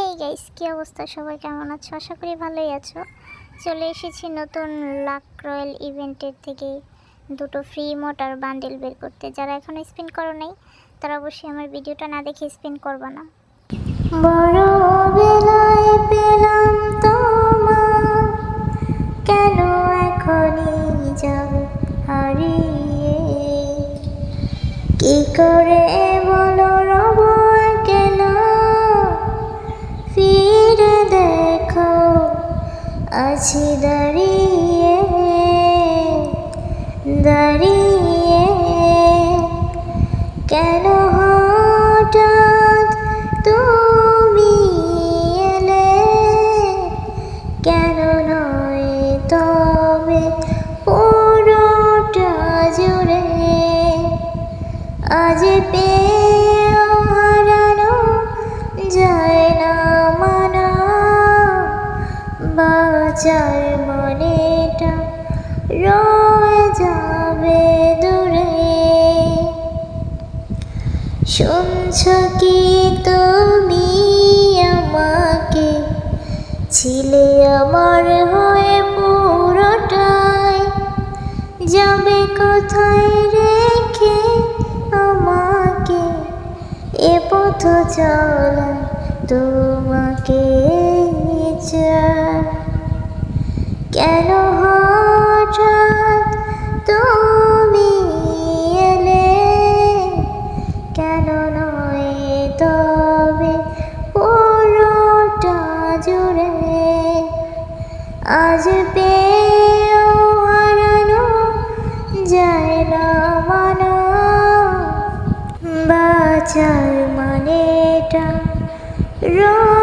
Hey guys কী অবস্থা? সবাই কেমন আছো? আশা করি ভালোই আছো। চলে এসেছি নতুন লাক রয়্যাল ইভেন্টের থেকে দুটো ফ্রি মোটার বান্ডেল বের করতে। যারা এখনও স্পিন করো নাই, তারা অবশ্যই আমার ভিডিওটা না দেখে স্পিন করবা না। বড় কেন এখনই কি করে বলো আছি দাঁড়িয়ে দাঁড়িয়ে। কেন হঠাৎ তুমি এলে? কেন নয় তবে পুরোটা জুড়ে? আজ পেয়েও বাঁচার মনেটা রয়ে যাবে দূরে। শুনছ কি তুমি আমাকে? ছিলে আমার হয়ে পুরোটাই। যাবে কোথায় রেখে আমাকে? এ পথ চলা তোমাকে। কেন হঠাৎ তুমি এলে? কেন নয় তবে পুরোটা জুড়ে? আজ হারানো যায় না মানা। মানেটা যাবে